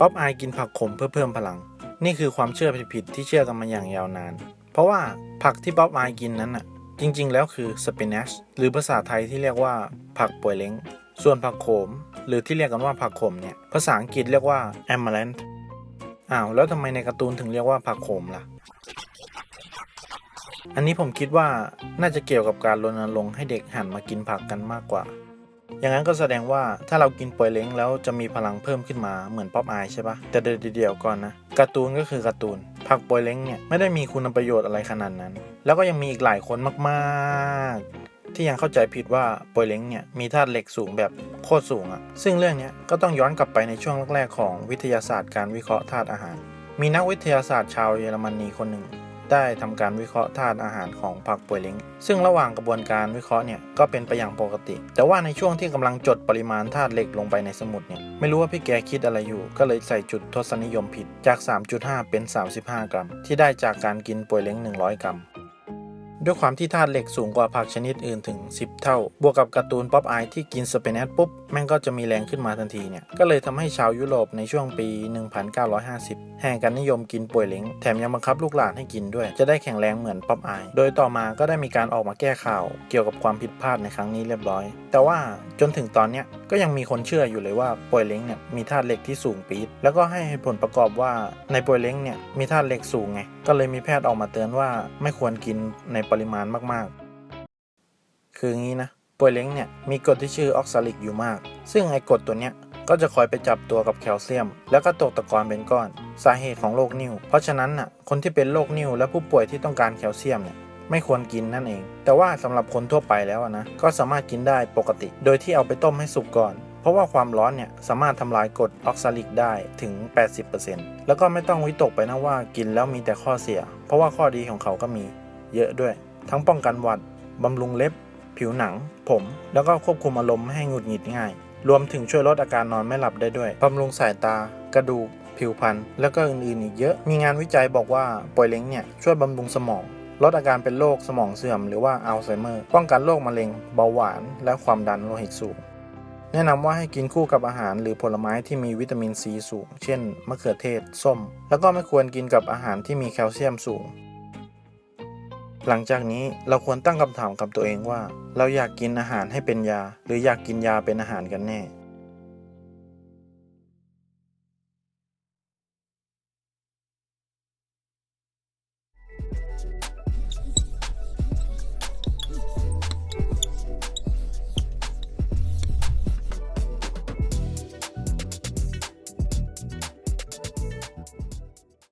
ป๊อปอายกินผักขมเพื่อเพิ่มพลัง นี่คือความเชื่อผิดๆที่เชื่อกันมาอย่างยาวนาน เพราะว่าผักที่ป๊อปอายกินนั้นน่ะ จริงๆ แล้วคือสปินัชหรือภาษาไทยที่เรียกว่าผักป่วยเล้ง ส่วนผักโขม หรือที่เรียกกันว่าผักขมเนี่ยภาษาอังกฤษเรียกว่า amaranth อ้าวแล้วทำไมในการ์ตูนถึงเรียกว่าผักโขมล่ะ อันนี้ผมคิดว่าน่าจะเกี่ยวกับการรณรงค์ให้เด็กหันมากินผักกันมากกว่า อย่างนั้นก็แสดงว่าถ้าเรากินป่วยเล้งแล้วจะมีพลังเพิ่มขึ้นมาเหมือนป๊อปอายใช่ปะแต่เดี๋ยวก่อนนะการ์ตูนก็คือการ์ตูนผักป่วยเล้งเนี่ยไม่ได้มีคุณประโยชน์อะไรขนาดนั้น แล้วก็ยังมีอีกหลายคนมากๆ ที่ยังเข้าใจผิดว่าป่วยเล้งเนี่ยมีธาตุเหล็กสูงแบบโคตรสูงอะซึ่งเรื่องนี้ก็ต้องย้อนกลับไปในช่วงแรกๆของวิทยาศาสตร์การวิเคราะห์ธาตุอาหาร มีนักวิทยาศาสตร์ชาวเยอรมนีคนหนึ่ง ได้ทำการวิเคราะห์ธาตุอาหารของผักป่วยเล้งซึ่งระหว่างกระบวนการวิเคราะห์เนี่ยก็เป็นไปอย่างปกติ แต่ว่าในช่วงที่กำลังจดปริมาณธาตุเหล็กลงไปในสมุดเนี่ยไม่รู้ว่าพี่แกคิดอะไรอยู่ ก็เลยใส่จุดทศนิยมผิดจาก 3.5 เป็น 35 กรัม ที่ได้จากการกินป่วยเล้ง100 กรัม ด้วยความที่ธาตุเหล็กสูงกว่าผักชนิดอื่นถึง 10 เท่า บวกกับการ์ตูนป๊อปอายที่กินสเปนัทปุ๊บ แม่งก็จะมีแรงขึ้นมาทันทีเนี่ย ก็เลยทำให้ชาวยุโรปในช่วงปี 1950 แห่งกันนิยมกินป่วยเล้งแถมยังบังคับลูกหลานให้กินด้วย จะได้แข็งแรงเหมือนป๊อปอาย โดยต่อมาก็ได้มีการออกมาแก้ข่าวเกี่ยวกับความผิดพลาดในครั้งนี้เรียบร้อย แต่ว่าจนถึงตอนเนี้ยก็ยังมีคนเชื่ออยู่เลยว่าป่วยเล้งเนี่ยมีธาตุเหล็กที่สูงปี๊ดแล้วก็ให้ผลประกอบว่าในป่วยเล้งเนี่ยมีธาตุเหล็กสูงไงก็เลยมีแพทย์ออกมาเตือนว่าไม่ควรกินในปริมาณมากๆ คืองี้นะป่วยเล้งเนี่ยมีกรดที่ชื่อออกซาลิกอยู่มาก ซึ่งไอ้กรดตัวเนี้ยก็จะคอยไปจับตัวกับแคลเซียม แล้วก็ตกตะกอนเป็นก้อน สาเหตุของโรคนิ่ว เพราะฉะนั้นน่ะคนที่เป็นโรคนิ่วและผู้ป่วยที่ต้องการแคลเซียมเนี่ยไม่ควรกินนั่นเอง แต่ว่าสำหรับคนทั่วไปแล้วนะก็สามารถกินได้ปกติ โดยที่เอาไปต้มให้สุกก่อน เพราะว่าความร้อนเนี่ยสามารถทำลายกรดออกซาลิกได้ถึง 80%แล้วก็ไม่ต้องวิตกไปนะว่ากินแล้วมีแต่ข้อเสีย เพราะว่าข้อดีของเขาก็มี เยอะด้วย ทั้งป้องกันหวัดบำรุงเล็บ ผิวหนัง ผม แล้วก็ควบคุมอารมณ์ไม่ให้หงุดหงิดง่าย รวมถึงช่วยลดอาการนอนไม่หลับได้ด้วยบำรุงสายตา กระดูก ผิวพรรณแล้วก็อื่นๆอีกเยอะ มีงานวิจัยบอกว่าป่วยเล้งเนี่ยช่วยบำรุงสมองลดอาการเป็นโรคสมองเสื่อมหรือว่าอัลไซเมอร์ ป้องกันโรคมะเร็ง เบาหวาน และความดันโลหิตสูง แนะนำว่าให้กินคู่กับอาหารหรือผลไม้ที่มีวิตามินซีสูง เช่น มะเขือเทศ ส้ม แล้วก็ไม่ควรกินกับอาหารที่มีแคลเซียมสูง หลังจากนี้เราควรตั้งคำถามกับตัวเองว่า เราอยากกินอาหารให้เป็นยา หรืออยากกินยาเป็นอาหารกันแน่